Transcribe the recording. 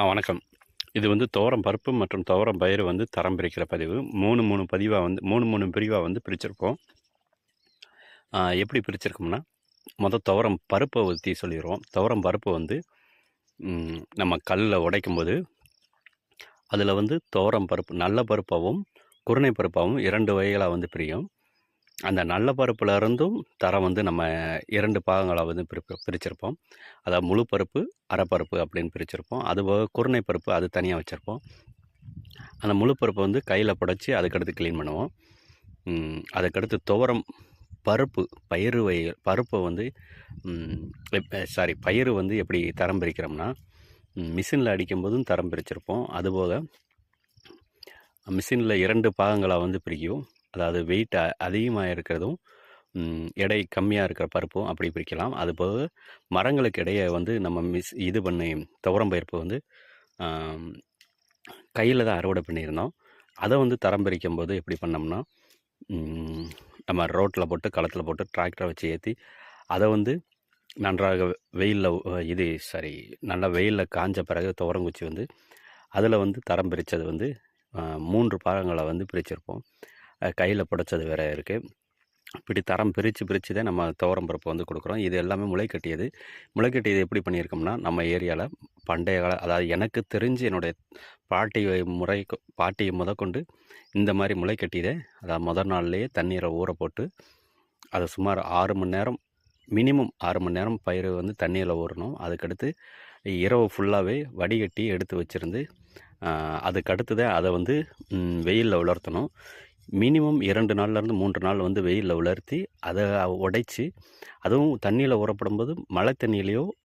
ஆ வணக்கம். இது வந்து துவரம் பருப்பு மற்றும் துவரம் பயிறு வந்து தரம் பிரிக்கிற பதிவு. மூணு மூணு பதிவாக வந்து மூணு மூணு பிரிவாக வந்து பிரிச்சிருக்கோம். எப்படி பிரிச்சிருக்கோம்னா மொதல் துவரம் பருப்பை ஊற்றி சொல்லிடுவோம் துவரம் பருப்பு வந்து நம்ம கல்லில் உடைக்கும் போது அதில் வந்து துவரம் பருப்பு நல்ல பருப்பாகவும் குருணை பருப்பாகவும் இரண்டு வகைகளாக வந்து பிரியும். அந்த நல்ல பருப்பில் இருந்தும் தரம் வந்து நம்ம இரண்டு பாகங்களாக வந்து பிரி பிரிச்சிருப்போம். அதாவது முழு பருப்பு அரைப்பருப்பு அப்படின்னு பிரிச்சிருப்போம். அதுபோக குருணை பருப்பு அது தனியாக வச்சுருப்போம். அந்த முழு பருப்பை வந்து கையில் புடச்சி அதுக்கடுத்து க்ளீன் பண்ணுவோம். அதுக்கடுத்து துவரம் பருப்பு பயிறு வய பருப்பை வந்து சாரி பயிறு வந்து எப்படி தரம் பிரிக்கிறோம்னா மிஷினில் அடிக்கும்போதும் தரம் பிரிச்சிருப்போம். அதுபோக மிஷினில் இரண்டு பாகங்களாக வந்து பிரிக்கும் அதாவது வெயிட் அதிகமாக இருக்கிறதும் எடை கம்மியாக இருக்கிற பருப்பும் அப்படி பிரிக்கலாம். அதுபோக மரங்களுக்கு இடையே வந்து நம்ம மிஸ் இது பண்ணி துவரம் பயிர்ப்பு வந்து கையில் தான் அறுவடை பண்ணியிருந்தோம். அதை வந்து தரம் பிரிக்கும் போது எப்படி பண்ணோம்னா நம்ம ரோட்டில் போட்டு களத்தில் போட்டு டிராக்டரை வச்சு ஏற்றி அதை வந்து நன்றாக வெயிலில் இது சாரி நல்லா வெயிலில் காஞ்ச பிறகு துவரங்குச்சி வந்து அதில் வந்து தரம் பிரித்தது வந்து மூன்று பாகங்களை வந்து பிரிச்சிருப்போம். கையில் புடைச்சது வேற இருக்குது இப்படி தரம் பிரித்து பிரித்து தான் நம்ம துவரம் பருப்பு வந்து கொடுக்குறோம். இது எல்லாமே முளைக்கட்டியது முளைக்கட்டியது எப்படி பண்ணியிருக்கோம்னா நம்ம ஏரியாவில் பண்டைய கால அதாவது எனக்கு தெரிஞ்சு என்னுடைய பாட்டி முறை பாட்டியை முதற்கொண்டு இந்த மாதிரி முளைக்கட்டியதை அதாவது முதல் நாள்லேயே தண்ணீரை ஊற போட்டு அதை சுமார் ஆறு மணி நேரம் மினிமம் ஆறு மணி நேரம் பயிர் வந்து தண்ணியில் ஊறணும். அதுக்கடுத்து இரவு ஃபுல்லாகவே வடிகட்டி எடுத்து வச்சுருந்து அதுக்கடுத்து தான் அதை வந்து வெயிலில் உலர்த்தணும். மினிமம் இரண்டு நாள்லேருந்து மூன்று நாள் வந்து வெயிலில் உலர்த்தி அதை உடைச்சி அதுவும் தண்ணியில் ஊறப்படும்போது மழை தண்ணியிலையோ